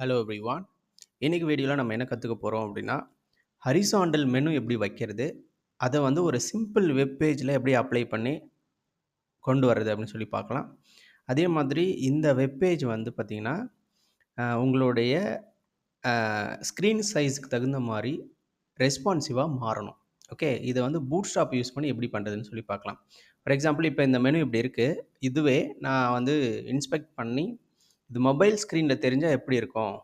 Hello everyone இன்றைக்கு வீடியோவில் நம்ம என்ன கற்றுக்க போகிறோம் அப்படின்னா ஹரிசாண்டல் மெனு எப்படி வைக்கிறது அதை வந்து ஒரு சிம்பிள் வெப் பேஜில் எப்படி அப்ளை பண்ணி கொண்டு வர்றது அப்படின்னு சொல்லி பார்க்கலாம். அதே மாதிரி இந்த வெப் பேஜ் வந்து பார்த்திங்கன்னா உங்களுடைய ஸ்க்ரீன் சைஸ்க்கு தகுந்த மாதிரி ரெஸ்பான்சிவாக மாறணும். ஓகே இதை வந்து பூட் ஸ்டாப் யூஸ் பண்ணி எப்படி பண்ணுறதுன்னு சொல்லி பார்க்கலாம். ஃபார் எக்ஸாம்பிள் இப்போ இந்த மெனு இப்படி இருக்குது இதுவே நான் வந்து இன்ஸ்பெக்ட் பண்ணி இது மொபைல் ஸ்க்ரீனில் தெரிஞ்சால் எப்படி இருக்கும்?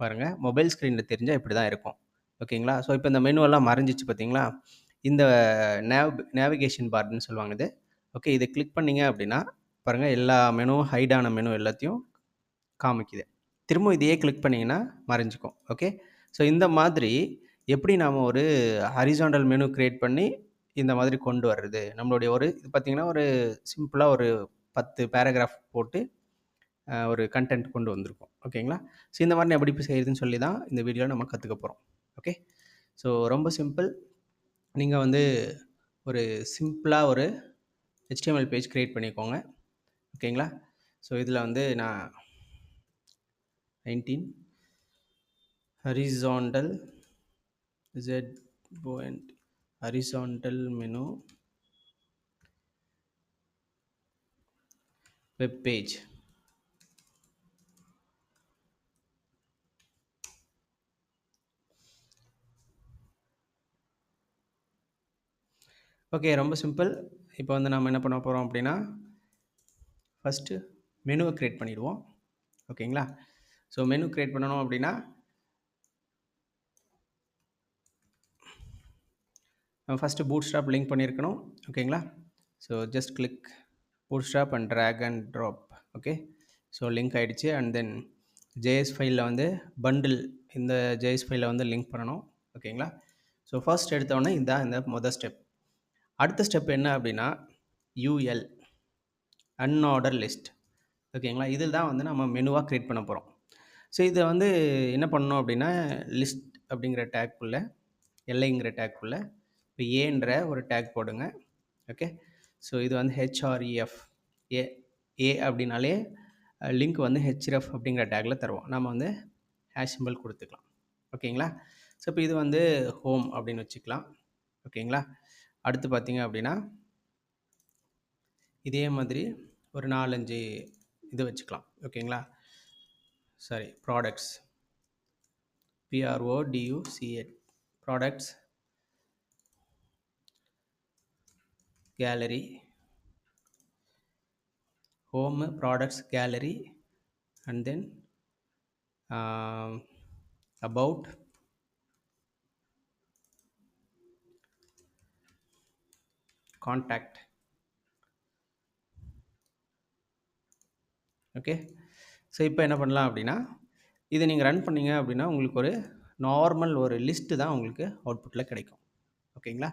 பாருங்கள் மொபைல் ஸ்க்ரீனில் தெரிஞ்சால் இப்படி தான் இருக்கும். ஓகேங்களா? ஸோ இப்போ இந்த மெனுவெல்லாம் மறைஞ்சிச்சு பார்த்தீங்களா இந்த நேவ் நேவிகேஷன் பார்ட்னு சொல்லுவாங்க இது. ஓகே இதை கிளிக் பண்ணிங்க அப்படின்னா பாருங்கள் எல்லா மெனுவும் ஹைடான மெனு எல்லாத்தையும் காமிக்குது. திரும்ப இதையே கிளிக் பண்ணிங்கன்னா மறைஞ்சிக்கும். ஓகே ஸோ இந்த மாதிரி எப்படி நாம் ஒரு ஹரிசாண்டல் மெனு க்ரியேட் பண்ணி இந்த மாதிரி கொண்டு வர்றது? நம்மளுடைய ஒரு இது பார்த்திங்கன்னா ஒரு சிம்பிளாக ஒரு பத்து பேராகிராஃப் போட்டு ஒரு கண்டென்ட் கொண்டு வந்திருக்கோம். ஓகேங்களா ஸோ இந்த மாதிரி எப்படி செய்கிறதுன்னு சொல்லி தான் இந்த வீடியோவில் நம்ம கற்றுக்க போகிறோம் ஓகே ஸோ ரொம்ப சிம்பிள் நீங்கள் வந்து ஒரு சிம்பிளாக ஒரு ஹெச்டிஎம்எல் பேஜ் க்ரியேட் பண்ணிக்கோங்க. ஓகேங்களா ஸோ இதில் வந்து நான் nineteen horizontal jet point horizontal menu web page okay ரொம்ப சிம்பிள் இப்போ வந்து நம்ம என்ன பண்ண போகிறோம் அப்படின்னா ஃபஸ்ட்டு மெனுவை க்ரியேட் பண்ணிவிடுவோம் ஓகேங்களா ஸோ மெனு க்ரியேட் பண்ணணும் அப்படின்னா நம்ம ஃபஸ்ட்டு பூட் ஸ்டாப் லிங்க் பண்ணியிருக்கணும் ஓகேங்களா so just click bootstrap and drag and drop okay so link ஆகிடுச்சு அண்ட் தென் ஜேஎஸ் ஃபைலில் வந்து பண்டில் இந்த ஜேஎஸ் ஃபைலில் வந்து லிங்க் பண்ணணும். ஓகேங்களா ஸோ ஃபர்ஸ்ட் எடுத்தோடனே இதுதான் இந்த மொதல் ஸ்டெப் அடுத்த ஸ்டெப் என்ன அப்படின்னா யூஎல் அன்ஆர்டர் லிஸ்ட் ஓகேங்களா? இதில் தான் வந்து நம்ம மெனுவாக க்ரியேட் பண்ண போகிறோம். ஸோ இதை வந்து என்ன பண்ணணும் அப்படின்னா லிஸ்ட் அப்படிங்கிற டேக்குள்ளே எல்ஐங்கிற டேக்குள்ளே இப்போ ஏன்ற ஒரு டேக் போடுங்க. ஓகே? ஸோ இது வந்து ஹெச்ஆர்இஎஃப் ஏ ஏ அப்படின்னாலே லிங்க் வந்து ஹெச்எஃப் அப்படிங்கிற டேக்கில் தருவோம். நம்ம வந்து ஹேஷ் சிம்பிள் கொடுத்துக்கலாம். ஓகேங்களா? ஸோ இப்போ இது வந்து ஹோம் அப்படின்னு வச்சுக்கலாம். ஓகேங்களா? அடுத்து பார்த்தீங்க அப்படின்னா இதே மாதிரி ஒரு நாலஞ்சு இது வச்சுக்கலாம். ஓகேங்களா? Sorry products P R O D U C T S products gallery home products gallery and then about contact. Okay so இப்போ என்ன பண்ணலாம் அப்படின்னா இதை நீங்கள் ரன் பண்ணீங்க அப்படின்னா உங்களுக்கு ஒரு நார்மல் ஒரு லிஸ்ட்டு தான் உங்களுக்கு அவுட்புட்டில் கிடைக்கும். ஓகேங்களா?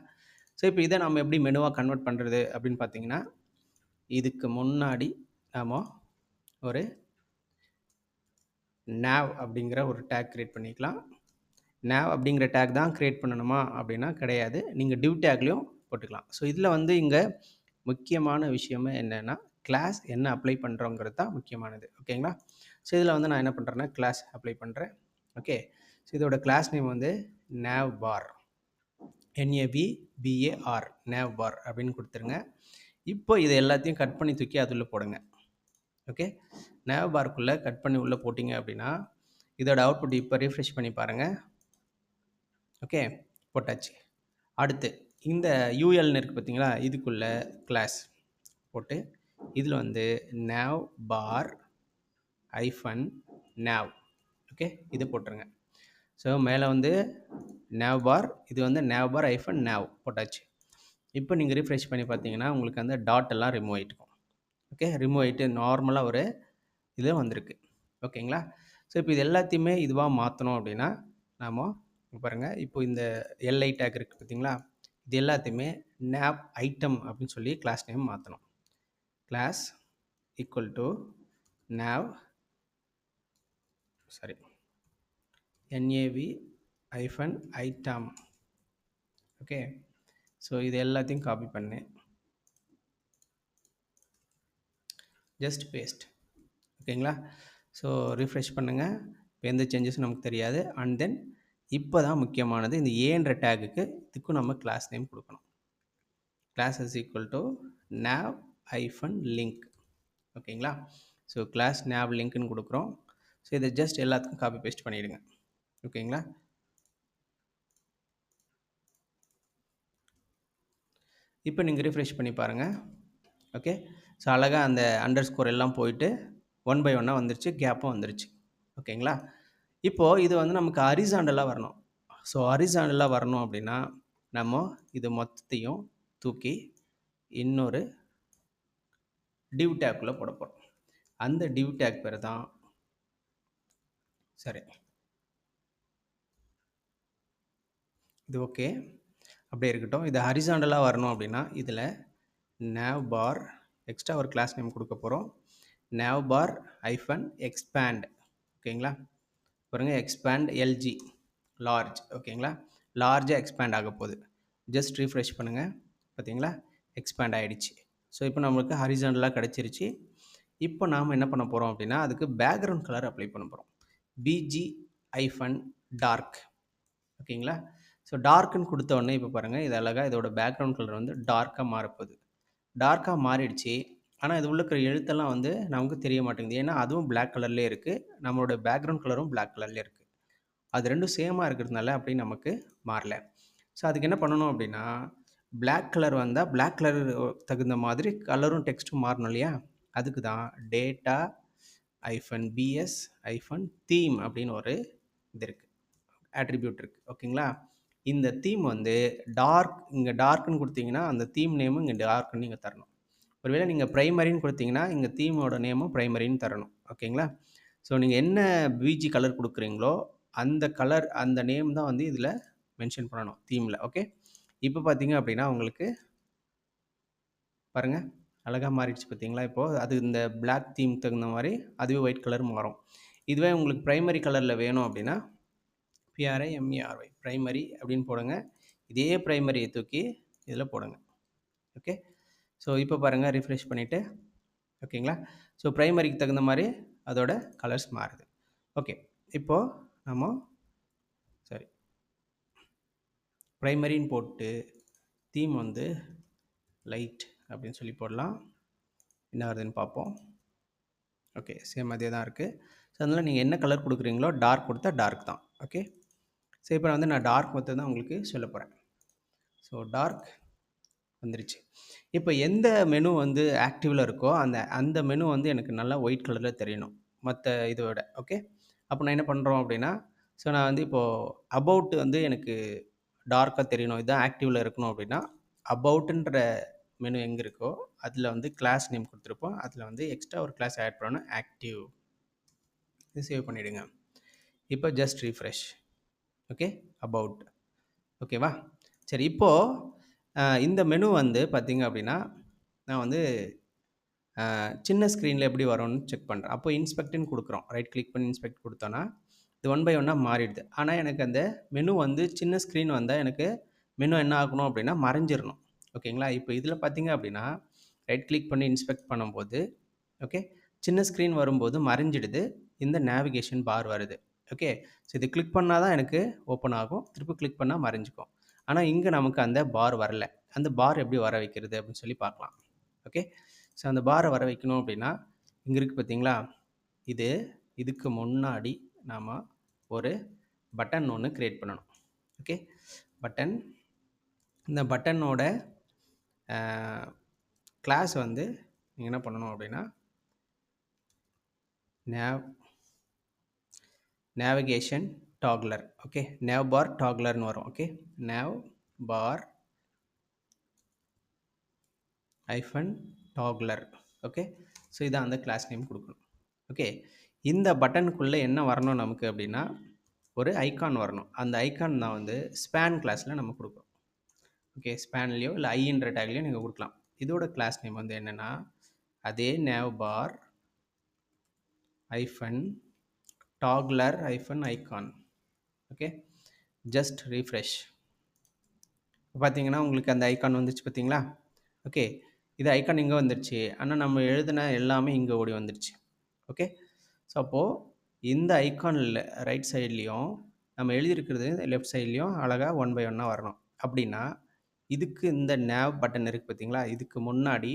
ஸோ இப்போ இதை நம்ம எப்படி மெனுவாக கன்வெர்ட் பண்ணுறது அப்படின்னு பார்த்தீங்கன்னா இதுக்கு முன்னாடி நாம் ஒரு நேவ் அப்படிங்கிற ஒரு டேக் க்ரியேட் பண்ணிக்கலாம். நேவ் அப்படிங்கிற டேக் தான் க்ரியேட் பண்ணணுமா அப்படின்னா கிடையாது. நீங்கள் டிவ் டேக்லேயும் போட்டுக்கலாம். ஸோ இதில் வந்து இங்கே முக்கியமான விஷயமே என்னென்னா கிளாஸ் என்ன அப்ளை பண்ணுறோங்கிறது தான் முக்கியமானது. ஓகேங்களா ஸோ இதில் வந்து நான் என்ன பண்ணுறேன்னா கிளாஸ் அப்ளை பண்ணுறேன் ஓகே ஸோ இதோட கிளாஸ் நேம் வந்து nav bar N A B B A R nav bar அப்படின்னு கொடுத்துருங்க. இப்போ இதை எல்லாத்தையும் கட் பண்ணி தூக்கி அதுள்ளே போடுங்க. ஓகே நேவ் பார்க்குள்ளே கட் பண்ணி உள்ளே போட்டிங்க அப்படின்னா இதோட அவுட்புட் இப்போ ரீஃப்ரெஷ் பண்ணி பாருங்கள் ஓகே போட்டாச்சு. அடுத்து இந்த யூஎல்னு இருக்குது பார்த்தீங்களா? இதுக்குள்ள கிளாஸ் போட்டு இதில் வந்து நாவ் பார் ஐஃபன் நாவ் ஓகே இதை போட்டுருங்க. ஸோ மேலே வந்து நேவ் பார் இது வந்து நேவ் பார் ஐஃபன் நேவ் போட்டாச்சு. இப்போ நீங்கள் ரீஃப்ரெஷ் பண்ணி பார்த்தீங்கன்னா உங்களுக்கு அந்த டாட் எல்லாம் ரிமூவ் ஆகிட்டு ஓகே ரிமூவ் ஆகிட்டு நார்மலாக ஒரு இது வந்திருக்கு. ஓகேங்களா? ஸோ இப்போ இது எல்லாத்தையுமே இதுவாக மாற்றணும் அப்படின்னா நாம் பாருங்கள் இப்போ இந்த எல்ஐ டேக் இருக்குது பார்த்தீங்களா? இது எல்லாத்தையுமே நேப் ஐட்டம் அப்படின்னு சொல்லி கிளாஸ் நேம் மாற்றணும் class equal to nav sorry N A V hyphen item okay so இது எல்லாத்தையும் காப்பி பண்ணு ஜஸ்ட் பேஸ்ட் ஓகேங்களா ஸோ ரிஃப்ரெஷ் பண்ணுங்கள் எந்த சேஞ்சஸும் நமக்கு தெரியாது. அண்ட் தென் இப்போ தான் முக்கியமானது. இந்த ஏன்ற டேகுக்கு இதுக்கும் நம்ம கிளாஸ் நேம் கொடுக்கணும். Class is equal to nav hyphen link ஓகேங்களா? ஸோ கிளாஸ் nav லிங்க்னு கொடுக்குறோம். ஸோ இதை ஜஸ்ட் எல்லாத்துக்கும் காப்பி பேஸ்ட் பண்ணிவிடுங்க ஓகேங்களா? இப்போ நீங்கள் ரிஃப்ரெஷ் பண்ணி பாருங்கள் ஓகே? ஸோ அழகாக அந்த அண்டர் ஸ்கோர் எல்லாம் போயிட்டு ஒன் பை ஒன்னாக வந்துருச்சு கேப்பும் வந்துருச்சு. ஓகேங்களா? இப்போது இது வந்து நமக்கு அரிசாண்டலாக வரணும். ஸோ அரிசாண்டலாக வரணும் அப்படின்னா நம்ம இது மொத்தத்தையும் தூக்கி இன்னொரு டிவ் டேக்குள்ளே போட போகிறோம் அந்த டிவ் டேக் பேர் தான் சரி. இது ஓகே அப்படியே இருக்கட்டும். இது ஹரிசாண்டலாக வரணும் அப்படின்னா இதில் நேவ் பார் எக்ஸ்ட்ரா ஒரு கிளாஸ் நேம் கொடுக்க போகிறோம் நேவ் பார் ஐஃபன் எக்ஸ்பேண்ட் ஓகேங்களா? பாருங்கள் எக்ஸ்பேண்ட் எல்ஜி லார்ஜ் ஓகேங்களா? லார்ஜாக எக்ஸ்பேண்ட் ஆக போகுது. ஜஸ்ட் ரீஃப்ரெஷ் பண்ணுங்கள் பார்த்தீங்களா எக்ஸ்பேண்ட் ஆகிடுச்சு ஸோ இப்போ நம்மளுக்கு ஹரிசாண்டலாக கிடச்சிருச்சு. இப்போ நாம் என்ன பண்ண போகிறோம் அப்படின்னா அதுக்கு பேக்ரவுண்ட் கலர் அப்ளை பண்ண போகிறோம் பிஜி ஐஃபன் டார்க் ஓகேங்களா? ஸோ டார்க்குன்னு கொடுத்த உடனே இப்போ பாருங்கள் இது அழகாக இதோட பேக்ரவுண்ட் கலர் வந்து டார்க்காக மாறப்போகுது டார்க்காக மாறிடுச்சு. ஆனால் இது உள்ள இருக்கிற எழுத்தெல்லாம் வந்து நமக்கு தெரிய மாட்டேங்குது. ஏன்னா அதுவும் பிளாக் கலர்லேயே இருக்குது நம்மளோட பேக்ரவுண்ட் கலரும் பிளாக் கலர்லேயே இருக்குது அது ரெண்டும் சேமாக இருக்கிறதுனால அப்படி நமக்கு மாறல. ஸோ அதுக்கு என்ன பண்ணணும் அப்படின்னா பிளாக் கலர் வந்தால் பிளாக் கலர் தகுந்த மாதிரி கலரும் டெக்ஸ்ட்டும் மாறணும் இல்லையா? அதுக்கு தான் டேட்டா ஐஃபன் பிஎஸ் ஐஃபன் தீம் அப்படின்னு ஒரு இது இருக்குது ஆட்ரிபியூட் இருக்குது ஓகேங்களா? இந்த தீம் வந்து டார்க் இங்கே டார்க்குன்னு கொடுத்தீங்கன்னா அந்த தீம் நேமும் இங்கே டார்க்னு நீங்கள் தரணும். ஒருவேளை நீங்கள் ப்ரைமரின்னு கொடுத்தீங்கன்னா இங்கே தீமோட நேமும் ப்ரைமரின்னு தரணும். ஓகேங்களா? ஸோ நீங்கள் என்ன பிஜி கலர் கொடுக்குறீங்களோ அந்த கலர் அந்த நேம் தான் வந்து இதில் மென்ஷன் பண்ணணும் தீமில் ஓகே இப்போ பார்த்தீங்க அப்படின்னா உங்களுக்கு பாருங்கள் அழகாக மாறிடுச்சு பார்த்தீங்களா? இப்போது அது இந்த பிளாக் தீம் தகுந்த மாதிரி அதுவே ஒயிட் கலர் மாறும். இதுவே உங்களுக்கு ப்ரைமரி கலரில் வேணும் அப்படின்னா பிஆர்ஐ எம்இஆர்ஒய் ப்ரைமரி அப்படின்னு போடுங்க. இதே ப்ரைமரியை தூக்கி இதில் போடுங்க. ஓகே ஸோ இப்போ பாருங்கள் ரிஃப்ரெஷ் பண்ணிவிட்டு ஓகேங்களா? ஸோ ப்ரைமரிக்கு தகுந்த மாதிரி அதோட கலர்ஸ் மாறுது. ஓகே இப்போது நம்ம சாரி ப்ரைமரின்னு போட்டு தீம் வந்து லைட் அப்படின்னு சொல்லி போடலாம். என்ன வருதுன்னு பார்ப்போம். ஓகே சேம் அதே தான் இருக்குது ஸோ அதனால் நீங்கள் என்ன கலர் கொடுக்குறீங்களோ டார்க் கொடுத்தா டார்க் தான். ஓகே ஸோ இப்போ வந்து நான் டார்க் மொத்தம் தான் உங்களுக்கு சொல்ல போகிறேன் ஸோ டார்க் வந்துருச்சு. இப்போ எந்த மெனு வந்து ஆக்டிவில் இருக்கோ அந்த அந்த மெனு வந்து எனக்கு நல்லா ஒயிட் கலரில் தெரியணும் மற்ற இதோட ஓகே அப்போ நான் என்ன பண்ணுறோம் அப்படின்னா ஸோ நான் வந்து இப்போது அபவுட் வந்து எனக்கு டார்க்காக தெரியணும் இதுதான் ஆக்டிவில் இருக்கணும் அப்படின்னா அபவுட்டுன்ற மெனு எங்கே இருக்கோ அதில் வந்து கிளாஸ் நேம் கொடுத்துருப்போம் அதில் வந்து எக்ஸ்ட்ரா ஒரு கிளாஸ் ஆட் பண்ணணும் ஆக்டிவ் இது சேவ் பண்ணிவிடுங்க இப்போ ஜஸ்ட் ரீஃப்ரெஷ் ஓகே அபவுட் ஓகேவா சரி இப்போது இந்த மெனு வந்து பார்த்திங்க அப்படின்னா நான் வந்து சின்ன ஸ்க்ரீனில் எப்படி வரும்னு செக் பண்ணுறேன் அப்போ இன்ஸ்பெக்ட்னு கொடுக்குறோம். ரைட் கிளிக் பண்ணி இன்ஸ்பெக்ட் கொடுத்தோன்னா இது ஒன் பை ஒன்னாக மாறிடுது. ஆனால் எனக்கு அந்த மெனு வந்து சின்ன ஸ்க்ரீன் வந்தால் எனக்கு மெனு என்ன ஆகணும் அப்படின்னா மறைஞ்சிடணும் ஓகேங்களா? இப்போ இதில் பார்த்தீங்க அப்படின்னா ரைட் கிளிக் பண்ணி இன்ஸ்பெக்ட் பண்ணும்போது ஓகே சின்ன ஸ்க்ரீன் வரும்போது மறைஞ்சிடுது. இந்த நேவிகேஷன் பார் வருது. ஓகே ஸோ இது கிளிக் பண்ணால் தான் எனக்கு ஓப்பன் ஆகும். திருப்பி கிளிக் பண்ணால் மறைஞ்சிக்கும். ஆனால் இங்கே நமக்கு அந்த பார் வரல. அந்த பார் எப்படி வர வைக்கிறது அப்படின்னு சொல்லி பார்க்கலாம். ஓகே ஸோ அந்த பாரை வர வைக்கணும் அப்படின்னா இங்கே இருக்குது பார்த்தீங்களா? இது இதுக்கு முன்னாடி நாம் ஒரு பட்டன் ஒன்று க்ரியேட் பண்ணணும். ஓகே பட்டன் இந்த பட்டனோட கிளாஸ் வந்து நீங்கள் என்ன பண்ணணும் அப்படின்னா nav navigation toggler okay nav bar டாக்லர்னு வரும் ஓகே நேவ் பார் ஐஃபன் டாக்லர் ஓகே ஸோ இதான் அந்த கிளாஸ் நேம் கொடுக்கணும் ஓகே இந்த பட்டனுக்குள்ளே என்ன வரணும் நமக்கு அப்படின்னா ஒரு ஐக்கான் வரணும். அந்த ஐக்கான் தான் வந்து ஸ்பேன் கிளாஸில் நம்ம கொடுக்குறோம் ஓகே ஸ்பேன்லேயோ இல்லை ஐன்ற டேக்லேயோ நீங்கள் கொடுக்கலாம். இதோட கிளாஸ் நேம் வந்து என்னென்னா அதே நேவ் பார் ஐஃபன் டாக்லர் ஐஃபன் ஐகான் ஓகே ஜஸ்ட் ரீஃப்ரெஷ் பார்த்தீங்கன்னா உங்களுக்கு அந்த ஐக்கான் வந்துருச்சு பார்த்தீங்களா ஓகே இது ஐக்கான் இங்கே வந்துருச்சு. ஆனால் நம்ம எழுதின எல்லாமே இங்கே ஓடி வந்துருச்சு. ஓகே ஸோ அப்போது இந்த ஐக்கானில் ரைட் சைட்லேயும் நம்ம எழுதியிருக்கிறது லெஃப்ட் சைட்லேயும் அழகாக ஒன் பை ஒன்னாக வரணும். அப்படின்னா இதுக்கு இந்த நேவ் பட்டன் இருக்குது பார்த்தீங்களா இதுக்கு முன்னாடி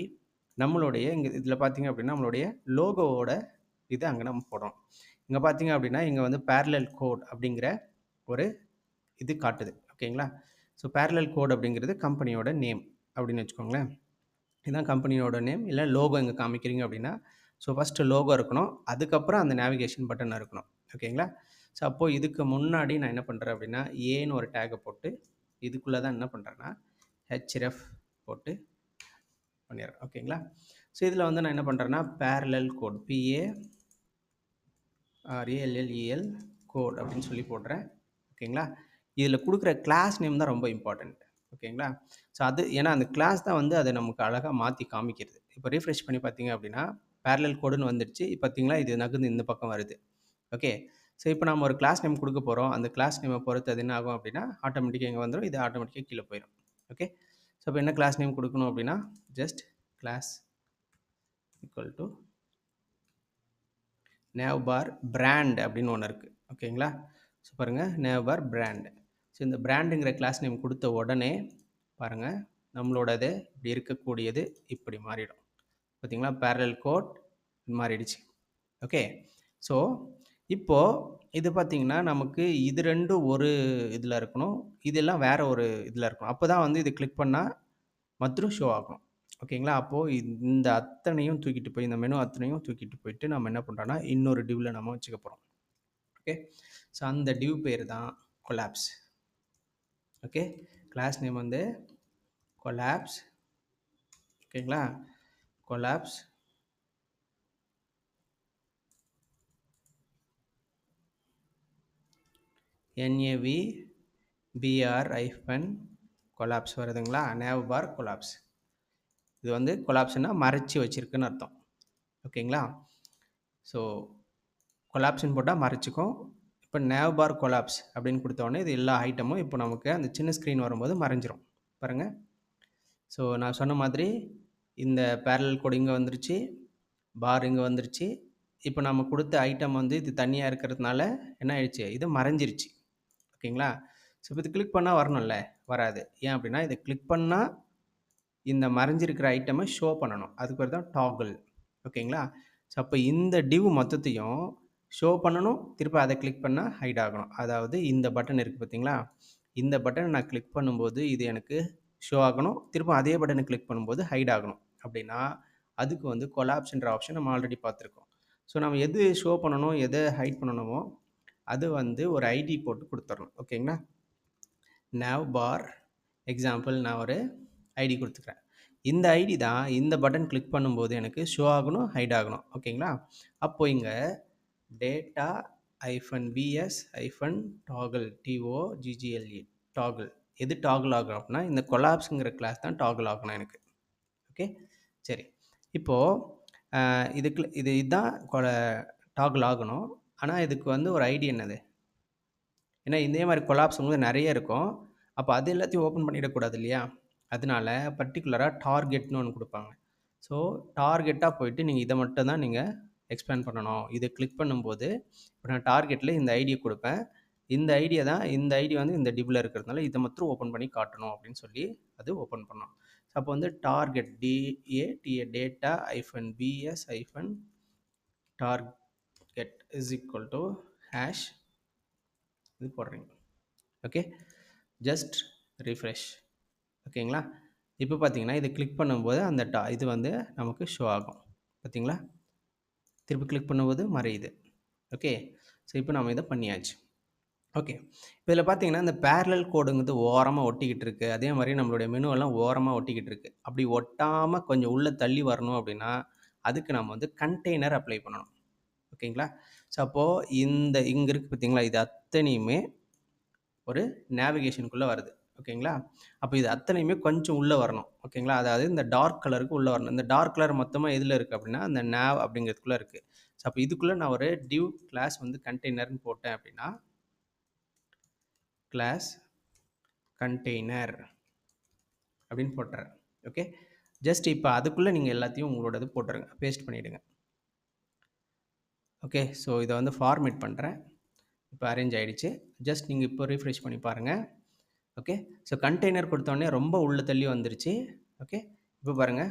நம்மளுடைய இங்கே இதில் பார்த்தீங்க அப்படின்னா நம்மளுடைய லோகோவோட இது அங்கே நம்ம போடுறோம் இங்கே பார்த்தீங்க அப்படின்னா இங்கே வந்து பேரலல் கோட் அப்படிங்கிற ஒரு இது காட்டுது. ஓகேங்களா? ஸோ பேரலல் கோட் அப்படிங்கிறது கம்பெனியோட நேம் அப்படின்னு வச்சுக்கோங்களேன். இதுதான் கம்பெனியோட நேம் இல்லை லோகோ இங்கே காமிக்கிறீங்க அப்படின்னா ஸோ ஃபஸ்ட்டு லோகோ இருக்கணும். அதுக்கப்புறம் அந்த நேவிகேஷன் பட்டன் இருக்கணும். ஓகேங்களா? ஸோ அப்போது இதுக்கு முன்னாடி நான் என்ன பண்ணுறேன் அப்படின்னா ஏன்னு ஒரு டேகை போட்டு இதுக்குள்ளே தான் என்ன பண்ணுறேன்னா ஹெச்எஃப் போட்டு பண்ணிடுறேன். ஓகேங்களா? ஸோ இதில் வந்து நான் என்ன பண்ணுறேன்னா parallel code P A R A L L E L code அப்படின்னு சொல்லி போடுறேன். ஓகேங்களா? இதில் கொடுக்குற கிளாஸ் நேம் தான் ரொம்ப இம்பார்ட்டண்ட் ஓகேங்களா? ஸோ அது ஏன்னா அந்த கிளாஸ் தான் வந்து அதை நமக்கு அழகாக மாற்றி காமிக்கிறது. இப்போ ரீஃப்ரெஷ் பண்ணி பார்த்தீங்க அப்படின்னா பேரலல் கோடுன்னு வந்துடுச்சு. பார்த்தீங்களா இது நகர்ந்து இந்த பக்கம் வருது. ஓகே? ஸோ இப்போ நம்ம ஒரு கிளாஸ் நேம் கொடுக்க போகிறோம் அந்த கிளாஸ் நேமை பொறுத்து அது என்ன ஆகும் அப்படின்னா ஆட்டோமேட்டிக்காக இங்கே வந்துடும் இது ஆட்டோமேட்டிக்காக கீழே போயிடும் ஓகே? ஸோ இப்போ என்ன கிளாஸ் நேம் கொடுக்கணும் அப்படின்னா just class equal to nav bar brand அப்படின்னு ஒன்று இருக்குது ஓகேங்களா? ஸோ பாருங்கள் நேவர் பிராண்ட் ஸோ இந்த பிராண்டுங்கிற கிளாஸ் நேம் கொடுத்த உடனே பாருங்கள் நம்மளோடது இப்படி இருக்கக்கூடியது இப்படி மாறிடும். பார்த்தீங்களா பேரல் கோட் மாறிடுச்சு. ஓகே ஸோ இப்போது இது பார்த்திங்கன்னா நமக்கு இது ரெண்டும் ஒரு இதில் இருக்கணும். இதெல்லாம் வேறு ஒரு இதில் இருக்கணும். அப்போ தான் வந்து இது கிளிக் பண்ணால் மற்றும் ஷோ ஆகும். ஓகேங்களா அப்போது இந்த அத்தனையும் தூக்கிட்டு போய் இந்த மெனு அத்தனையும் தூக்கிட்டு போயிட்டு நம்ம என்ன பண்ணுறோன்னா இன்னொரு டிவில் நம்ம வச்சுக்க போகிறோம் ஓகே ஸோ அந்த டியூ பேர் தான் கொலாப்ஸ் ஓகே கிளாஸ் நேம் வந்து கொலாப்ஸ் ஓகேங்களா collapse N A V B R hyphen collapse வருதுங்களா? நேவ் பார் கொலாப்ஸ் இது வந்து கொலாப்ஸ்னால் மறைச்சி வச்சுருக்குன்னு அர்த்தம். ஓகேங்களா ஸோ கொலாப்ஸ்ன்னு போட்டால் மறைச்சிக்கும். இப்போ நேவ் பார் கொலாப்ஸ் அப்படின்னு கொடுத்தோடனே இது எல்லா ஐட்டமும் இப்போ நமக்கு அந்த சின்ன ஸ்க்ரீன் வரும்போது மறைஞ்சிரும். பாருங்கள் ஸோ நான் சொன்ன மாதிரி இந்த பேரல் கோடு இங்கே வந்துருச்சு பார் இங்கே வந்துருச்சு. இப்போ நம்ம கொடுத்த ஐட்டம் வந்து இது தனியாக இருக்கிறதுனால என்ன ஆயிடுச்சு? இது மறைஞ்சிருச்சு. ஓகேங்களா? ஸோ இப்போ இது கிளிக் பண்ணால் வரணும்ல? வராது. ஏன் அப்படின்னா இதை கிளிக் பண்ணால் இந்த மறைஞ்சிருக்கிற ஐட்டமை ஷோ பண்ணணும். அதுக்கு பேர் தான் டாகிள் ஓகேங்களா? ஸோ அப்போ இந்த டிவ் மொத்தத்தையும் ஷோ பண்ணணும். திருப்பி அதை கிளிக் பண்ணால் ஹைட் ஆகணும். அதாவது இந்த பட்டன் இருக்குது பார்த்தீங்களா? இந்த பட்டனை நான் கிளிக் பண்ணும்போது இது எனக்கு ஷோ ஆகணும். திரும்ப அதே பட்டனை கிளிக் பண்ணும்போது ஹைட் ஆகணும். அப்படின்னா அதுக்கு வந்து கொலாப்ஸ்ன்ற ஆப்ஷன் நம்ம ஆல்ரெடி பார்த்துருக்கோம். ஸோ நம்ம எது ஷோ பண்ணணும் எதை ஹைட் பண்ணணுமோ அது வந்து ஒரு ஐடி போட்டு கொடுத்துடணும் ஓகேங்களா? Nav பார் எக்ஸாம்பிள் நான் ஒரு ஐடி கொடுத்துக்கிறேன். இந்த ஐடி தான் இந்த பட்டன் கிளிக் பண்ணும்போது எனக்கு ஷோ ஆகணும் ஹைட் ஆகணும். ஓகேங்களா? அப்போ இங்கே data hyphen B S hyphen toggle T O G G L E toggle. எது டாகல் ஆகும் அப்படின்னா இந்த கொலாப்ஸுங்கிற கிளாஸ் தான் டாகல் ஆகணும் எனக்கு. ஓகே? சரி. இப்போது இதுக்கு இது இதுதான் டாகல் ஆகணும். ஆனால் இதுக்கு வந்து ஒரு ஐடி என்னது? ஏன்னா இதே மாதிரி கொலாப்ஸுங்கிறது நிறைய இருக்கும். அப்போ அது எல்லாத்தையும் ஓப்பன் பண்ணிடக்கூடாது இல்லையா? அதனால பர்டிகுலராக டார்கெட்னு ஒன்று கொடுப்பாங்க. ஸோ டார்கெட்டாக போயிட்டு நீங்கள் இதை மட்டும் தான் நீங்கள் எக்ஸ்பேண்ட் பண்ணணும். இதை கிளிக் பண்ணும்போது இப்போ நான் டார்கெட்டில் இந்த ஐடியை கொடுப்பேன். இந்த ஐடியா தான் இந்த ஐடி வந்து இந்த டிபில் இருக்கிறதுனால இதை மட்டும் ஓப்பன் பண்ணி காட்டணும் அப்படின்னு சொல்லி அது ஓப்பன் பண்ணோம். ஸோ அப்போ வந்து target D A D A data hyphen B S hyphen target is equal to hash இது போடுறீங்க. ஓகே ஜஸ்ட் ரீஃப்ரெஷ் ஓகேங்களா இப்போ பார்த்தீங்கன்னா இதை கிளிக் பண்ணும்போது அந்த டா இது வந்து நமக்கு ஷோ ஆகும். பார்த்தீங்களா? திருப்பி கிளிக் பண்ணும்போது மறையுது. ஓகே ஸோ இப்போ நம்ம இதை பண்ணியாச்சு. ஓகே இப்போ இதில் பார்த்தீங்கன்னா இந்த பேரலல் கோடுங்கிறது ஓரமாக ஒட்டிக்கிட்டு இருக்குது அதே மாதிரி நம்மளுடைய மெனுவெல்லாம் ஓரமாக ஒட்டிக்கிட்டு இருக்குது அப்படி ஒட்டாமல் கொஞ்சம் உள்ளே தள்ளி வரணும் அப்படின்னா அதுக்கு நம்ம வந்து கண்டெய்னர் அப்ளை பண்ணணும். ஓகேங்களா ஸோ அப்போது இந்த இங்கே இருக்குது பார்த்தீங்களா? இது அத்தனையுமே ஒரு நேவிகேஷனுக்குள்ளே வருது. ஓகேங்களா? அப்போ இது அத்தனையுமே கொஞ்சம் உள்ளே வரணும். ஓகேங்களா? அதாவது இந்த டார்க் கலருக்கு உள்ளே வரணும். இந்த டார்க் கலர் மொத்தமாக எதில் இருக்குது அப்படின்னா அந்த நேவ் அப்படிங்கிறதுக்குள்ளே இருக்குது ஸோ அப்போ இதுக்குள்ளே நான் ஒரு டியூ கிளாஸ் வந்து கண்டெய்னர்னு போட்டேன் அப்படின்னா கிளாஸ் கண்டெய்னர் அப்படின்னு போட்டுறேன். ஓகே? ஜஸ்ட் இப்போ அதுக்குள்ளே நீங்கள் எல்லாத்தையும் உங்களோடது போட்டுருங்க. பேஸ்ட் பண்ணிவிடுங்க ஓகே? ஸோ இதை வந்து ஃபார்மேட் பண்ணுறேன் இப்போ அரேஞ்ச் ஆகிடுச்சு ஜஸ்ட் நீங்கள் இப்போ ரீஃப்ரெஷ் பண்ணி பாருங்கள் ஓகே ஸோ கண்டெய்னர் கொடுத்தோடனே ரொம்ப உள்ள தள்ளி வந்துருச்சு. ஓகே இப்போ பாருங்கள்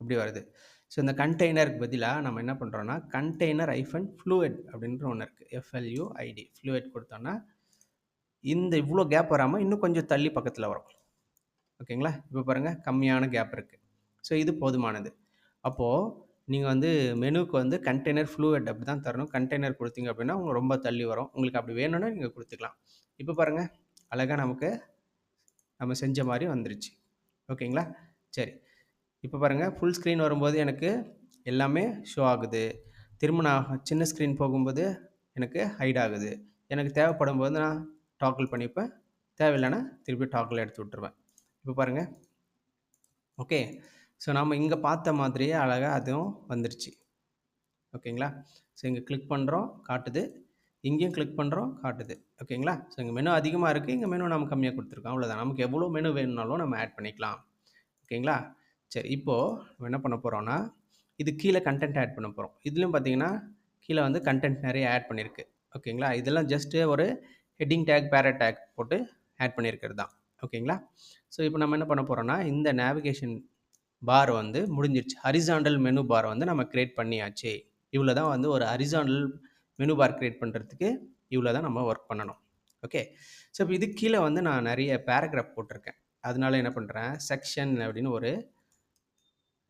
இப்படி வருது. ஸோ இந்த கண்டெய்னருக்கு பதிலாக நம்ம என்ன பண்ணுறோன்னா கண்டெய்னர் ஐஃபன் ஃப்ளூயட் அப்படின்ற ஒன்று இருக்குது எஃப்எல்யூ ஐடி ஃப்ளூயட் கொடுத்தோன்னா இந்த இவ்வளோ கேப் வராமல் இன்னும் கொஞ்சம் தள்ளி பக்கத்தில் வரும். ஓகேங்களா இப்போ பாருங்கள் கம்மியான கேப் இருக்குது ஸோ இது போதுமானது. அப்போது நீங்கள் வந்து மெனுக்கு வந்து கண்டெய்னர் ஃப்ளூயட் அப்படி தான் தரணும். கண்டெய்னர் கொடுத்தீங்க அப்படின்னா உங்களுக்கு ரொம்ப தள்ளி வரும். உங்களுக்கு அப்படி வேணும்னா நீங்கள் கொடுத்துக்கலாம். இப்போ பாருங்கள் அழகாக நமக்கு நம்ம செஞ்ச மாதிரி வந்துருச்சு. ஓகேங்களா? சரி. இப்போ பாருங்கள் ஃபுல் ஸ்க்ரீன் வரும்போது எனக்கு எல்லாமே ஷோ ஆகுது. திரும்ப நான் சின்ன ஸ்க்ரீன் போகும்போது எனக்கு ஹைட் ஆகுது. எனக்கு தேவைப்படும் போது நான் டாக்கிள் பண்ணிப்பேன். தேவையில்லைன்னா திருப்பி டாக்கில் எடுத்து விட்ருவேன் இப்போ பாருங்கள் ஓகே. ஸோ நம்ம இங்கே பார்த்த மாதிரியே அழகாக அதுவும் வந்துருச்சு. ஓகேங்களா? ஸோ இங்கே கிளிக் பண்ணுறோம் காட்டுது. இங்கேயும் கிளிக் பண்ணுறோம் காட்டுது. ஓகேங்களா? ஸோ இங்கே மெனு அதிகமாக இருக்குது இங்கே மெனு நம்ம கம்மியாக கொடுத்துருக்கோம். அவ்வளோதான் நமக்கு எவ்வளோ மெனு வேணும்னாலும் நம்ம ஆட் பண்ணிக்கலாம். ஓகேங்களா? சரி இப்போது நம்ம என்ன பண்ண போகிறோம்னா இது கீழே கண்டென்ட் ஆட் பண்ண போகிறோம் இதுலேயும் பார்த்தீங்கன்னா கீழே வந்து கண்டென்ட் நிறைய ஆட் பண்ணியிருக்கு ஓகேங்களா? இதெல்லாம் ஜஸ்ட்டு ஒரு ஹெட்டிங் டேக் பேரட் டேக் போட்டு ஆட் பண்ணியிருக்கிறது தான். ஓகேங்களா? ஸோ இப்போ நம்ம என்ன பண்ண போகிறோம்னா இந்த நேவிகேஷன் பார் வந்து முடிஞ்சிருச்சு. ஹரிசாண்டல் மெனு பார் வந்து நம்ம க்ரியேட் பண்ணியாச்சு. இவ்வளோ தான் வந்து ஒரு ஹரிசாண்டல் மெனு பார் க்ரியேட் பண்ணுறதுக்கு இவ்வளோ தான் நம்ம ஒர்க் பண்ணணும். ஓகே ஸோ இப்போ இது கீழே வந்து நான் நிறைய பேராகிராஃப் போட்டிருக்கேன். அதனால என்ன பண்ணுறேன் செக்ஷன் அப்படின்னு ஒரு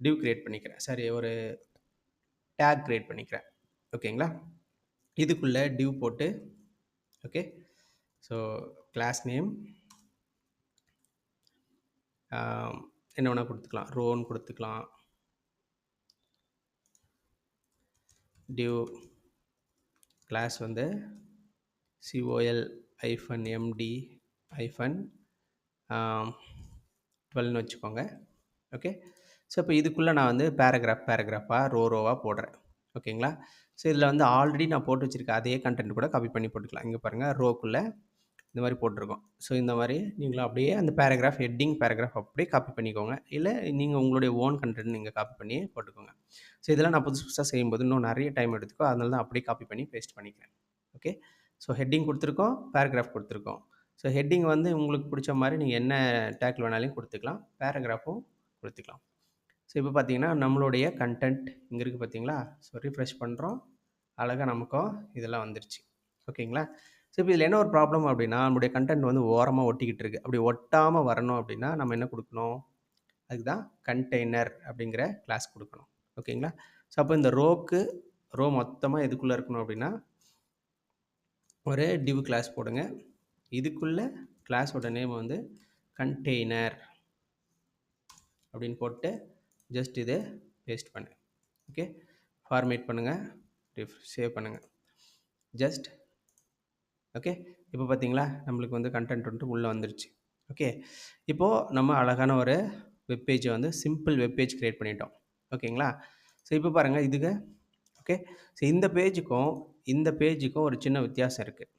டிவ் க்ரியேட் பண்ணிக்கிறேன். சரி ஒரு டேக் க்ரியேட் பண்ணிக்கிறேன். ஓகேங்களா இதுக்குள்ளே டிவ் போட்டு ஓகே ஸோ கிளாஸ் நேம் என்ன வேணால் கொடுத்துக்கலாம். ரோன் கொடுத்துக்கலாம். டியூ கிளாஸ் வந்து C O L hyphen M D hyphen டுவெல்னு வச்சுக்கோங்க. ஓகே ஸோ இப்போ இதுக்குள்ளே நான் வந்து பேராகிராஃப் பேராகிராஃபாக ரோ ரோவாக போடுறேன். ஓகேங்களா ஸோ இதில் வந்து ஆல்ரெடி நான் போட்டு வச்சுருக்க அதே கண்டென்ட் கூட காப்பி பண்ணி போட்டுக்கலாம். இங்கே பாருங்கள் ரோக்குள்ளே இந்த மாதிரி போட்டிருக்கோம். ஸோ இந்த மாதிரி நீங்களும் அப்படியே அந்த பேராகிராஃப் ஹெட்டிங் பேராகிராஃப் அப்படியே காப்பி பண்ணிக்கோங்க. இல்லை நீங்கள் உங்களுடைய ஓன் கண்டென்ட் நீங்கள் காப்பி பண்ணி போட்டுக்கோங்க. ஸோ இதெல்லாம் நான் புதுசு புதுசாக செய்யும்போது இன்னும் நிறைய டைம் எடுத்துக்கோ அதனால தான் அப்படியே காப்பி பண்ணி பேஸ்ட் பண்ணிக்கிறேன். ஓகே ஸோ ஹெட்டிங் கொடுத்துருக்கோம் பேராகிராஃப் கொடுத்துருக்கோம். ஸோ ஹெட்டிங் வந்து உங்களுக்கு பிடிச்ச மாதிரி நீங்கள் என்ன டேக்கில் வேணாலும் கொடுத்துக்கலாம். பேராகிராஃபும் கொடுத்துக்கலாம். ஸோ இப்போ பார்த்தீங்கன்னா நம்மளுடைய கண்டென்ட் இங்கே இருக்குது பார்த்தீங்களா ஸோ ரீஃப்ரெஷ் பண்ணுறோம் அழகாக நமக்கும் இதெல்லாம் வந்துருச்சு. ஓகேங்களா ஸோ இப்போ இதில் என்ன ஒரு ப்ராப்ளம் அப்படின்னா நம்மளுடைய கண்டென்ட் வந்து ஓரமாக ஒட்டிக்கிட்டு இருக்குது அப்படி ஒட்டாமல் வரணும் அப்படின்னா நம்ம என்ன கொடுக்கணும்? அதுக்கு தான் கண்டெய்னர் அப்படிங்கிற கிளாஸ் கொடுக்கணும். ஓகேங்களா ஸோ அப்போ இந்த ரோக்கு ரோ மொத்தமாக எதுக்குள்ளே இருக்கணும் அப்படின்னா ஒரு டிவ் கிளாஸ் போடுங்க. இதுக்குள்ளே கிளாஸோட நேம் வந்து கண்டெய்னர் அப்படின்னு போட்டு ஜஸ்ட் இதை பேஸ்ட் பண்ணு. ஓகே ஃபார்மேட் பண்ணுங்கள் சேவ் பண்ணுங்கள் ஜஸ்ட் ஓகே இப்போ பார்த்தீங்களா நம்மளுக்கு வந்து கண்டென்ட் வந்துட்டு உள்ளே வந்துருச்சு. ஓகே இப்போது நம்ம அழகான ஒரு வெப்பேஜை வந்து சிம்பிள் வெப்பேஜ் க்ரியேட் பண்ணிட்டோம். ஓகேங்களா? ஸோ இப்போ பாருங்கள் இதுக்கு ஓகே ஸோ இந்த பேஜுக்கும் இந்த பேஜுக்கும் ஒரு சின்ன வித்தியாசம் இருக்குது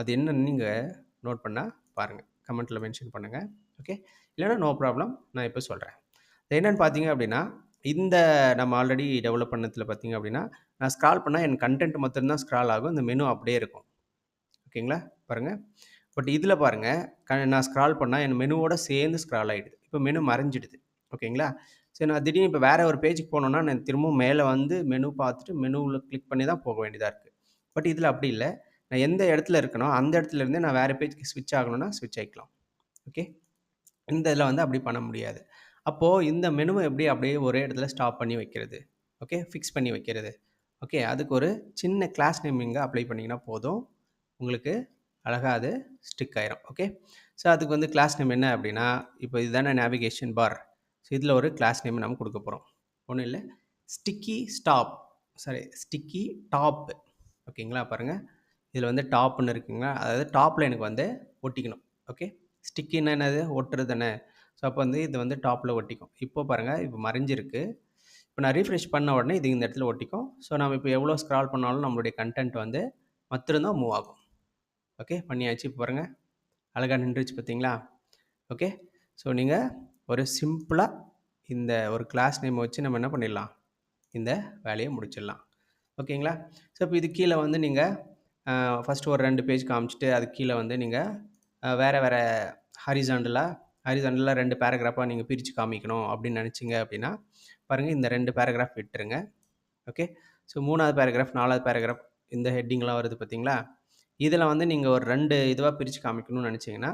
அது என்னன்னு நீங்கள் நோட் பண்ணால் பாருங்கள் கமெண்ட்டில் மென்ஷன் பண்ணுங்கள் ஓகே இல்லைனா நோ ப்ராப்ளம் நான் இப்போ சொல்கிறேன் என்னென்னு பார்த்தீங்க அப்படின்னா இந்த நம்ம ஆல்ரெடி டெவலப் பண்ணதில் பார்த்தீங்க அப்படின்னா நான் ஸ்க்ரால் பண்ணால் என் கண்டென்ட் மட்டும்தான் ஸ்க்ரால் ஆகும். இந்த மெனு அப்படியே இருக்கும். ஓகேங்களா? பாருங்கள் பட் இதில் பாருங்கள் க நான் ஸ்க்ரால் பண்ணால் என் மெனுவோட சேர்ந்து ஸ்க்ரால் ஆகிடுது இப்போ மெனு மறைஞ்சிடுது. ஓகேங்களா? சரி நான் திடீர்னு இப்போ வேறு ஒரு பேஜுக்கு போனோன்னா நான் திரும்பவும் மேலே வந்து மெனு பார்த்துட்டு மெனுவில் கிளிக் பண்ணி தான் போக வேண்டியதாக இருக்குது பட் இதில் அப்படி இல்லை. நான் எந்த இடத்துல இருக்கணும் அந்த இடத்துல இருந்தே நான் வேறு பேஜுக்கு ஸ்விட்ச் ஆகணும்னா ஸ்விட்ச் ஆகிக்கலாம் ஓகே? இந்த இதில் வந்து அப்படி பண்ண முடியாது. அப்போது இந்த மெனுவை எப்படி அப்படியே ஒரே இடத்துல ஸ்டாப் பண்ணி வைக்கிறது? ஓகே? ஃபிக்ஸ் பண்ணி வைக்கிறது. ஓகே? அதுக்கு ஒரு சின்ன கிளாஸ் நேம் இங்கே அப்ளை பண்ணிங்கன்னா போதும். உங்களுக்கு அழகாக அது ஸ்டிக் ஆயிரும் ஓகே ஸோ அதுக்கு வந்து கிளாஸ் நேம் என்ன அப்படின்னா இப்போ இதுதானே நேவிகேஷன் பார் ஸோ இதில் ஒரு கிளாஸ் நேம் நம்ம கொடுக்க போகிறோம் ஒன்றும் இல்லை. Sticky stop sorry sticky top ஓகேங்களா பாருங்கள் இதில் வந்து டாப்னு இருக்குங்களா? அதாவது டாப்பில் எனக்கு வந்து ஒட்டிக்கணும் ஓகே ஸ்டிக்கின்னு என்னது? ஒட்டுறது தானே ஸோ அப்போ வந்து இது வந்து டாப்பில் ஒட்டிக்கும். இப்போ பாருங்கள் இப்போ மறைஞ்சிருக்கு. இப்போ நான் ரீஃப்ரெஷ் பண்ண உடனே இது இந்த இடத்துல ஒட்டிக்கும். ஸோ நம்ம இப்போ எவ்வளோ ஸ்க்ரால் பண்ணாலும் நம்மளுடைய கண்டென்ட் வந்து மட்டும்தான் மூவ் ஆகும். ஓகே பண்ணியாச்சு. இப்போ பாருங்கள் அழகாக நின்றுச்சு பார்த்தீங்களா ஓகே ஸோ நீங்கள் ஒரு சிம்பிளாக இந்த ஒரு கிளாஸ் நேம் வச்சு நம்ம என்ன பண்ணிடலாம்? இந்த வேலையை முடிச்சிடலாம். ஓகேங்களா? ஸோ இப்போ இது கீழே வந்து நீங்கள் ஃபஸ்ட்டு ஒரு ரெண்டு பேஜ் காமிச்சிட்டு அது கீழே வந்து நீங்கள் வேறு வேறு ஹரிசாண்டலாக ஹரிசாண்டலாக ரெண்டு பேராகிராஃபாக நீங்கள் பிரித்து காமிக்கணும் அப்படின்னு நினச்சிங்க அப்படின்னா பாருங்கள் இந்த ரெண்டு பேராகிராஃப் விட்டுருங்க. ஓகே ஸோ மூணாவது பேராகிராஃப் நாலாவது பேராகிராஃப் இந்த ஹெட்டிங்லாம் வருது பார்த்தீங்களா இதில் வந்து நீங்கள் ஒரு ரெண்டு இதுவாக பிரித்து காமிக்கணும்னு நினச்சிங்கன்னா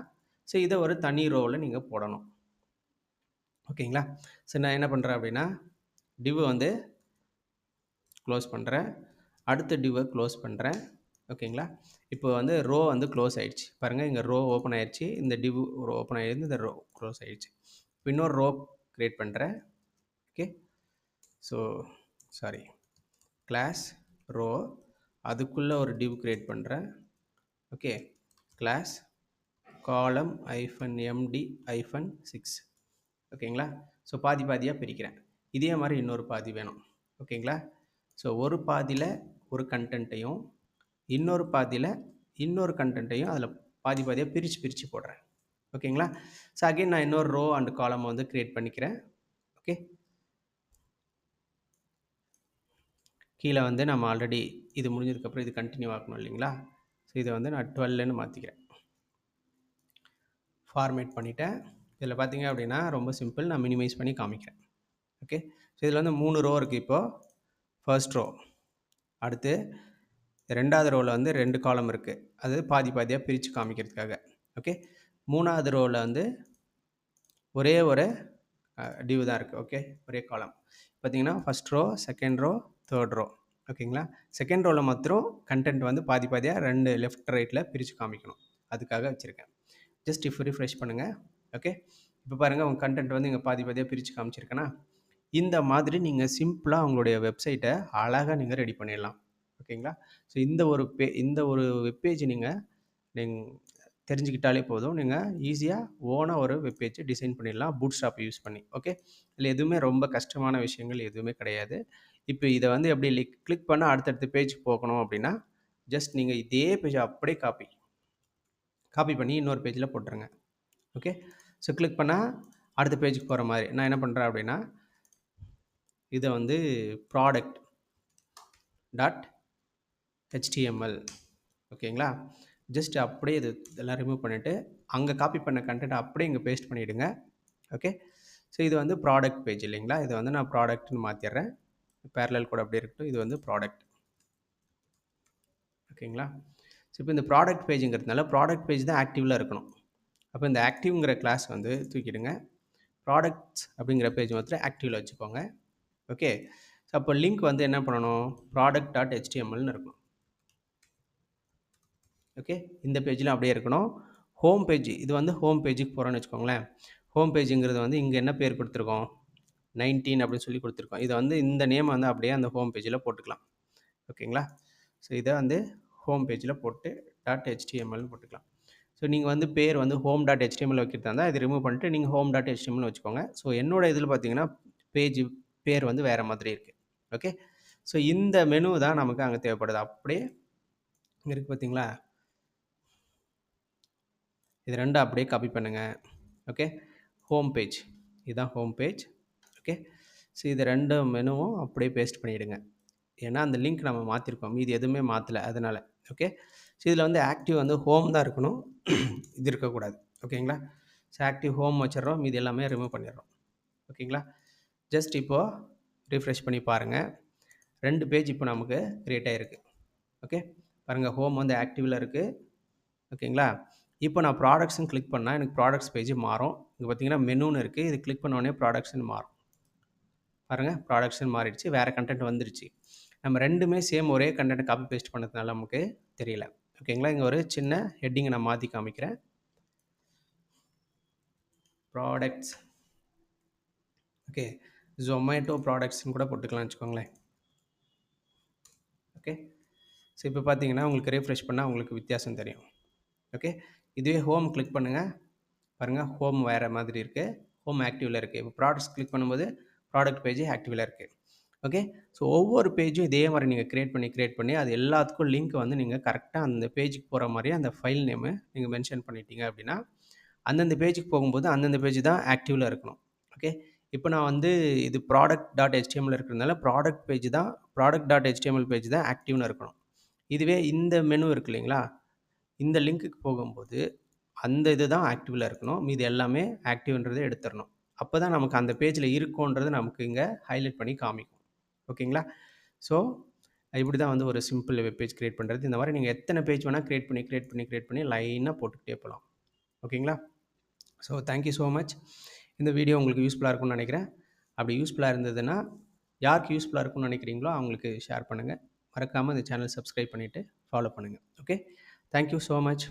ஸோ இதை ஒரு தனி ரோவில் நீங்கள் போடணும். ஓகேங்களா? ஸோ நான் என்ன பண்ணுறேன் அப்படின்னா டிவ் வந்து க்ளோஸ் பண்ணுறேன் அடுத்த டிவை க்ளோஸ் பண்ணுறேன் ஓகேங்களா? இப்போ வந்து ரோ வந்து க்ளோஸ் ஆகிடுச்சு பாருங்கள் இங்கே ரோ ஓப்பன் ஆயிடுச்சு இந்த டிவ் ரோ ஓப்பன் ஆகிருந்து இந்த ரோ க்ளோஸ் ஆகிடுச்சு இப்போ இன்னொரு ரோ க்ரியேட் பண்ணுறேன் okay? So sorry class row அதுக்குள்ளே ஒரு டிவ் க்ரியேட் பண்ணுறேன் okay. Class column hyphen M D ஐஃபன் சிக்ஸ் ஓகேங்களா? ஸோ பாதி பாதியாக பிரிக்கிறேன். இதே மாதிரி இன்னொரு பாதி வேணும். ஓகேங்களா? ஸோ ஒரு பாதியில் ஒரு கண்டென்ட்டையும் இன்னொரு பாதியில் இன்னொரு கண்டென்ட்டையும் அதில் பாதி பாதியாக பிரித்து பிரித்து போடுறேன். ஓகேங்களா? ஸோ அகைன் நான் இன்னொரு ரோ அண்ட் காலம் வந்து க்ரியேட் பண்ணிக்கிறேன். ஓகே? கீழே வந்து நம்ம ஆல்ரெடி இது முடிஞ்சதுக்கப்புறம் இது கண்டினியூ ஆகணும் இல்லைங்களா? ஸோ இதை வந்து நான் டுவெல்லுன்னு மாற்றிக்கிறேன் ஃபார்மேட் பண்ணிட்டேன். இதில் பார்த்தீங்க அப்படின்னா ரொம்ப சிம்பிள் நான் மினிமைஸ் பண்ணி காமிக்கிறேன். ஓகே ஸோ இதில் வந்து மூணு ரோ இருக்குது இப்போது ஃபர்ஸ்ட் ரோ அடுத்து ரெண்டாவது ரோவில் வந்து ரெண்டு காலம் இருக்குது அது பாதி பாதியாக பிரித்து காமிக்கிறதுக்காக. ஓகே மூணாவது ரோவில் வந்து ஒரே ஒரு டிவ் தான் இருக்குது ஓகே ஒரே காலம் பார்த்தீங்கன்னா first row second row third row ஓகேங்களா? செகண்ட் ரோவில் மாத்திரம் கண்டென்ட் வந்து பாதி பாதியாக ரெண்டு லெஃப்ட் ரைட்டில் பிரித்து காமிக்கணும். அதுக்காக வச்சுருக்கேன். ஜஸ்ட் இப்போ ரிஃப்ரெஷ் பண்ணுங்கள் ஓகே இப்போ பாருங்கள் உங்கள் கண்டென்ட் வந்து இங்கே பாதி பாதியாக பிரித்து காமிச்சிருக்கேன்னா இந்த மாதிரி நீங்கள் சிம்பிளாக உங்களுடைய வெப்சைட்டை அழகாக நீங்கள் ரெடி பண்ணிடலாம். ஓகேங்களா? ஸோ இந்த ஒரு பே இந்த ஒரு வெப்பேஜ் நீங்கள் நீங்கள் தெரிஞ்சுக்கிட்டாலே போதும். நீங்கள் ஈஸியாக ஓனாக ஒரு வெப்பேஜ் டிசைன் பண்ணிடலாம். பூட் ஸ்டாப் யூஸ் பண்ணி. ஓகே இதில் எதுவுமே ரொம்ப கஷ்டமான விஷயங்கள் எதுவுமே கிடையாது. இப்போ இதை வந்து எப்படி லிக் கிளிக் பண்ணால் அடுத்தடுத்த பேஜ் போகணும் அப்படின்னா ஜஸ்ட் நீங்கள் இதே பேஜ் அப்படியே காப்பி காப்பி பண்ணி இன்னொரு பேஜில் போட்டுருங்க. ஓகே ஸோ கிளிக் பண்ணால் அடுத்த பேஜுக்கு போகிற மாதிரி. நான் என்ன பண்ணுறேன் அப்படின்னா இதை வந்து ப்ராடக்ட் டாட் ஹெச்டிஎம்எல் ஓகேங்களா ஜஸ்ட் அப்படியே இது இதெல்லாம் ரிமூவ் பண்ணிவிட்டு அங்கே காப்பி பண்ண கண்டென்ட் அப்படியே இங்கே பேஸ்ட் பண்ணிவிடுங்க ஓகே ஸோ இது வந்து ப்ராடக்ட் பேஜ் இல்லைங்களா? இதை வந்து நான் ப்ராடக்ட்னு மாற்றிடுறேன் பேரலல் கூட அப்படியே இருக்கட்டும். இது வந்து ப்ராடக்ட் ஓகேங்களா ஸோ இப்போ இந்த ப்ராடக்ட் பேஜுங்கிறதுனால ப்ராடக்ட் பேஜ் தான் ஆக்டிவில் இருக்கணும். அப்போ இந்த ஆக்டிவ்ங்கிற கிளாஸ் வந்து தூக்கிடுங்க. ப்ராடக்ட்ஸ் அப்படிங்கிற பேஜ் மாத்திரம் ஆக்டிவில் வச்சுக்கோங்க. ஓகே ஸோ அப்போ லிங்க் வந்து என்ன பண்ணணும்? ப்ராடக்ட் டாட் ஹெச்டிஎம்எல்னு இருக்கணும். ஓகே இந்த பேஜில் அப்படியே இருக்கணும். ஹோம் பேஜ் இது வந்து ஹோம் பேஜுக்கு போகிறோன்னு வச்சுக்கோங்களேன். ஹோம் பேஜுங்கிறது வந்து இங்கே என்ன பேர் கொடுத்துருக்கோம்? நைன்டீன் அப்படின்னு சொல்லி கொடுத்துருக்கோம். இதை வந்து இந்த நேம் வந்து அப்படியே அந்த ஹோம் பேஜில் போட்டுக்கலாம். ஓகேங்களா ஸோ இதை வந்து ஹோம் பேஜில் போட்டு. டாட் ஹெச்டிஎம்எல்னு போட்டுக்கலாம். ஸோ நீங்கள் வந்து பேர் வந்து ஹோம் டாட் ஹெச்டிஎம்எல் வைக்கிறதா இருந்தால் இது ரிமூவ் பண்ணிட்டு நீங்கள் ஹோம் டாட் ஹெச்டிஎம்எல் வச்சுக்கோங்க. ஸோ என்னோட இதில் பார்த்தீங்கன்னா பேஜ் பேர் வந்து வேறு மாதிரி இருக்குது ஓகே ஸோ இந்த மெனு தான் நமக்கு அங்கே தேவைப்படுது. அப்படியே இங்கே இருக்குது பார்த்தீங்களா? இது ரெண்டும் அப்படியே காப்பி பண்ணுங்கள் ஓகே ஹோம் பேஜ் இதுதான் ஹோம் பேஜ் ஓகே. ஸோ இது ரெண்டு மெனுவும் அப்படியே பேஸ்ட் பண்ணிவிடுங்க ஏன்னா அந்த லிங்க் நம்ம மாற்றிருக்கோம் மீதி எதுவுமே மாற்றலை அதனால் ஓகே. ஸோ இதில் வந்து ஆக்டிவ் வந்து ஹோம் தான் இருக்கணும். இது இருக்கக்கூடாது. ஓகேங்களா? ஸோ ஆக்டிவ் ஹோம் வச்சிடறோம். மீதி எல்லாமே ரிமூவ் பண்ணிடுறோம். ஓகேங்களா? ஜஸ்ட் இப்போது ரிஃப்ரெஷ் பண்ணி பாருங்கள் ரெண்டு பேஜ் இப்போ நமக்கு க்ரியேட் ஆகிருக்கு ஓகே? பாருங்கள் ஹோம் வந்து ஆக்டிவில் இருக்குது ஓகேங்களா? இப்போ நான் ப்ராடக்ட்ஸுன்னு கிளிக் பண்ணால் எனக்கு ப்ராடக்ட்ஸ் பேஜ் மாறும். இங்கே பார்த்தீங்கன்னா மெனுன்னு இருக்குது இது கிளிக் பண்ண உடனே ப்ராடக்ட்ஸ்னு மாறும். பாருங்கள் ப்ராடக்ட்ஸ்னு மாறிடுச்சு வேறு கண்டென்ட் வந்துருச்சு. நம்ம ரெண்டுமே சேம் ஒரே கண்டென்ட் காப்பி பேஸ்ட் பண்ணதுனால நமக்கு தெரியல. ஓகேங்களா இங்கே ஒரு சின்ன ஹெட்டிங்கை நான் மாற்றி காமிக்கிறேன். ப்ராடக்ட்ஸ் ஓகே ஜொமேட்டோ ப்ராடக்ட்ஸ்னு கூட போட்டுக்கலாம்னு வச்சுக்கோங்களேன். ஓகே ஸோ இப்போ பார்த்தீங்கன்னா உங்களுக்கு ரீஃப்ரெஷ் பண்ணால் உங்களுக்கு வித்தியாசம் தெரியும். ஓகே இதுவே ஹோம் கிளிக் பண்ணுங்கள் பாருங்கள் ஹோம் வேறு மாதிரி இருக்குது ஹோம் ஆக்டிவில் இருக்குது இப்போ ப்ராடக்ட்ஸ் கிளிக் பண்ணும்போது ப்ராடக்ட் பேஜ் ஆக்டிவில் இருக்குது ஓகே ஸோ ஒவ்வொரு பேஜும் இதே மாதிரி நீங்கள் க்ரியேட் பண்ணி க்ரியேட் பண்ணி அது எல்லாத்துக்கும் லிங்க் வந்து நீங்கள் கரெக்டாக அந்த பேஜுக்கு போகிற மாதிரி அந்த ஃபைல் நேமு நீங்கள் மென்ஷன் பண்ணிட்டீங்க அப்படின்னா அந்தந்த பேஜுக்கு போகும்போது அந்தந்த பேஜ் தான் ஆக்டிவில் இருக்கணும். ஓகே இப்போ நான் வந்து இது ப்ராடக்ட் டாட் ஹெச்டிஎம்எல் இருக்கிறதுனால ப்ராடக்ட் பேஜ் தான் ப்ராடக்ட் டாட் ஹெச்டிஎம்எல் பேஜ் தான் ஆக்டிவ்னு இருக்கணும். இதுவே இந்த மெனு இருக்கு இல்லைங்களா? இந்த லிங்க்குக்கு போகும்போது அந்த இது தான் ஆக்டிவில் இருக்கணும். மீது எல்லாமே ஆக்டிவ்ன்றதை எடுத்துடணும். அப்போ தான் நமக்கு அந்த பேஜில் இருக்கோன்றது நமக்கு இங்கே ஹைலைட் பண்ணி காமிக்கும். ஓகேங்களா? ஸோ இப்படி தான் வந்து ஒரு சிம்பிள் வெப் பேஜ் க்ரியேட் பண்ணுறது இந்த மாதிரி நீங்கள் எத்தனை பேஜ் வேணால் க்ரியேட் பண்ணி க்ரியேட் பண்ணி க்ரியேட் பண்ணி லைனாக போட்டுக்கிட்டே போகலாம் ஓகேங்களா? So thank you so much இந்த வீடியோ உங்களுக்கு யூஸ்ஃபுல்லாக இருக்கும்னு நினைக்கிறேன். அப்படி யூஸ்ஃபுல்லாக இருந்ததுன்னா யாருக்கு யூஸ்ஃபுல்லாக இருக்கும்னு நினைக்கிறீங்களோ அவங்களுக்கு ஷேர் பண்ணுங்கள் மறக்காமல் இந்த சேனல் சப்ஸ்கிரைப் பண்ணிவிட்டு ஃபாலோ பண்ணுங்கள் okay thank you so much